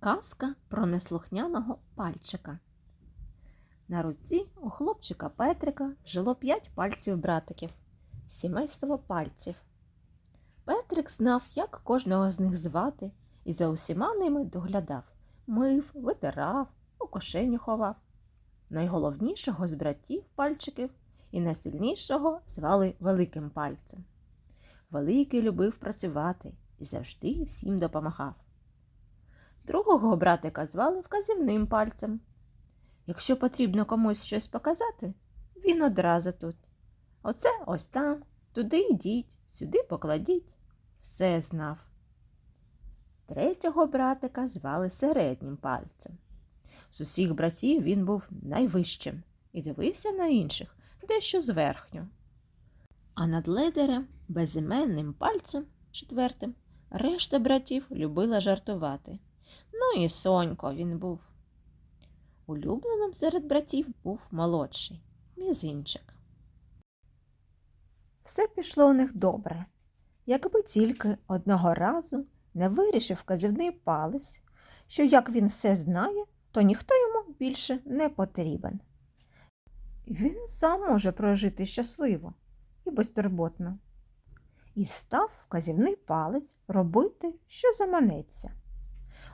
Казка про неслухняного пальчика. На руці у хлопчика Петрика жило п'ять пальців братиків, сімейство пальців. Петрик знав, як кожного з них звати, і за усіма ними доглядав, мив, витирав, у кошеню ховав. Найголовнішого з братів пальчиків і найсильнішого звали Великим пальцем. Великий любив працювати і завжди всім допомагав. Другого братика звали вказівним пальцем. Якщо потрібно комусь щось показати, він одразу тут. Оце ось там, туди йдіть, сюди покладіть. Все знав. Третього братика звали середнім пальцем. З усіх братів він був найвищим і дивився на інших дещо зверхньо. А над ледерем, безіменним пальцем, четвертим, решта братів любила жартувати. Ну і Сонько він був. Улюбленим серед братів був молодший мізинчик. Все пішло у них добре, якби тільки одного разу не вирішив вказівний палець, що як він все знає, то ніхто йому більше не потрібен. Він сам може прожити щасливо і безтурботно. І став вказівний палець робити, що заманеться.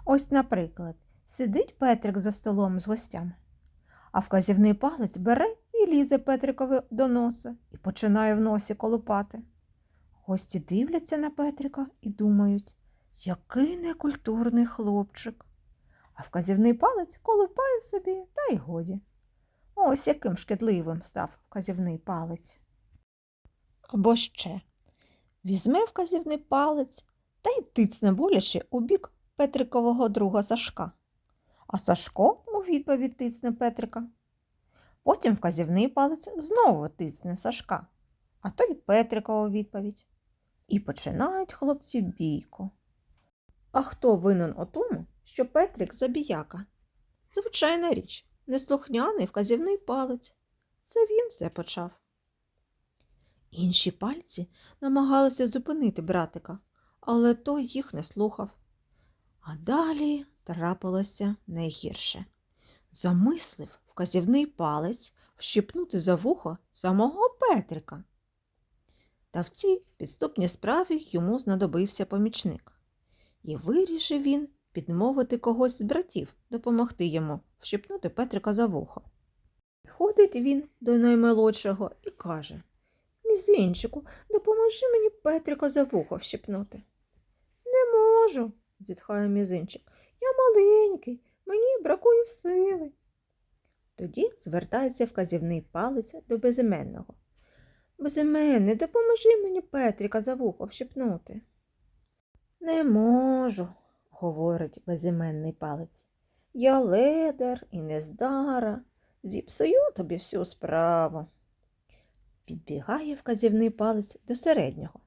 Ось, наприклад, сидить Петрик за столом з гостями, а вказівний палець бере і лізе Петрикові до носа і починає в носі колупати. Гості дивляться на Петрика і думають, який некультурний хлопчик. А вказівний палець колупає собі та й годі. Ось яким шкідливим став вказівний палець. Або ще візьме вказівний палець та й тицне боляче у бік Петрикового друга Сашка. А Сашко у відповідь тицне Петрика. Потім вказівний палець знову тицне Сашка, а той Петрика у відповідь. І починають хлопці бійку. А хто винен у тому, що Петрик забіяка? Звичайна річ, неслухняний вказівний палець. Це він все почав. Інші пальці намагалися зупинити братика, але той їх не слухав. А далі трапилося найгірше. Замислив вказівний палець вщипнути за вухо самого Петрика. Та в цій підступній справі йому знадобився помічник, і вирішив він підмовити когось з братів допомогти йому вщипнути Петрика за вухо. Ходить він до наймолодшого і каже Мізинчику, допоможи мені Петрика за вухо вщипнути. Не можу, зітхає мізинчик. Я маленький, мені бракує сили. Тоді звертається вказівний палець до безіменного. Безіменний, допоможи мені Петрика за вухо вщипнути. Не можу, говорить безіменний палець. Я ледар і нездара, зіпсую тобі всю справу. Підбігає вказівний палець до середнього.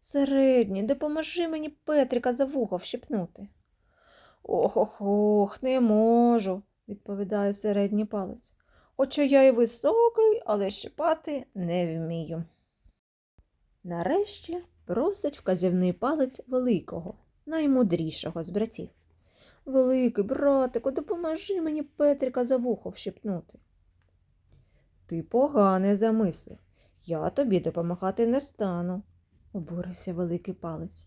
Середній, допоможи мені Петрика за вухо вщипнути. Ох ох ох, не можу, відповідає середній палець. Хоча я й високий, але щипати не вмію. Нарешті просить вказівний палець великого, наймудрішого з братів. Великий братику, допоможи мені Петрика за вухо вщипнути. Ти погане замислив. Я тобі допомагати не стану, обурився великий палець.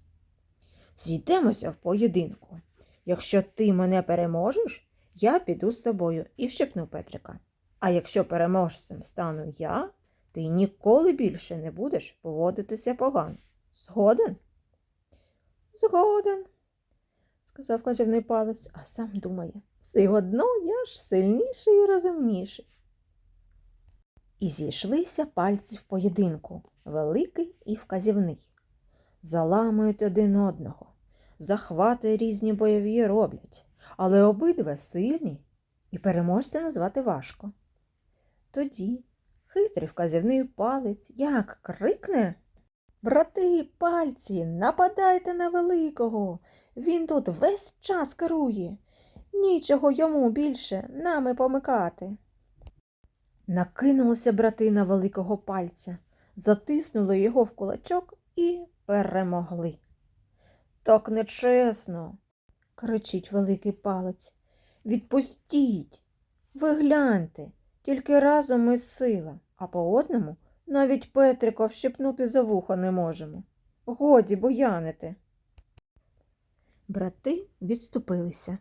Зійдемося в поєдинку. Якщо ти мене переможеш, я піду з тобою і вщипну Петрика. А якщо переможцем стану я, ти ніколи більше не будеш поводитися погано. Згоден? Згоден, сказав вказівний палець, а сам думає, все одно я ж сильніший і розумніший. І зійшлися пальці в поєдинку, великий і вказівний. Заламують один одного, захвати різні бойові роблять, але обидва сильні і переможця назвати важко. Тоді хитрий вказівний палець як крикне Брати, пальці, нападайте на великого. Він тут весь час керує. Нічого йому більше нами помикати. Накинулися брати на великого пальця, затиснули його в кулачок і перемогли. Так нечесно, кричить великий палець. Відпустіть. Ви гляньте, тільки разом ми сила, а по одному навіть Петрика вщипнути за вухо не можемо. Годі буянити. Брати відступилися.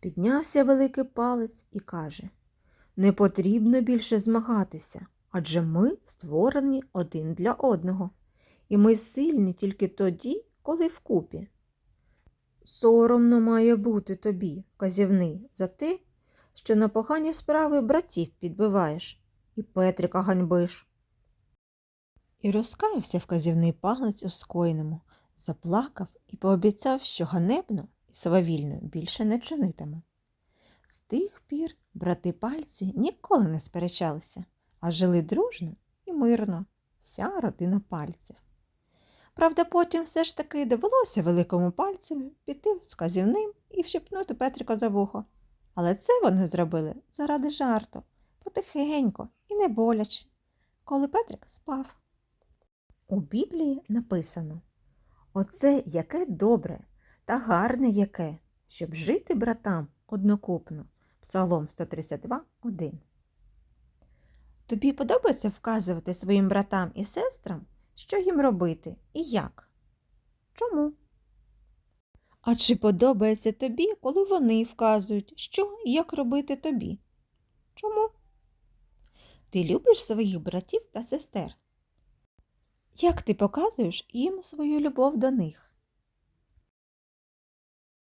Піднявся великий палець і каже Не потрібно більше змагатися, адже ми створені один для одного, і ми сильні тільки тоді, коли вкупі. Соромно має бути тобі, казівний, за те, що на погані справи братів підбиваєш і Петрика ганьбиш. І розкаявся вказівний палець у скоєному, заплакав і пообіцяв, що ганебно і свавільно більше не чинитиме. З тих пір брати пальці ніколи не сперечалися, а жили дружно і мирно, вся родина пальців. Правда, потім все ж таки довелося великому пальцеві піти з казівним і вщипнути Петрика за вухо. Але це вони зробили заради жарту, потихеньку і не боляче, коли Петрик спав. У Біблії написано Оце яке добре та гарне яке, щоб жити братам однокупно. Псалом 132, 1. Тобі подобається вказувати своїм братам і сестрам, що їм робити і як? Чому? А чи подобається тобі, коли вони вказують, що і як робити тобі? Чому? Ти любиш своїх братів та сестер? Як ти показуєш їм свою любов до них?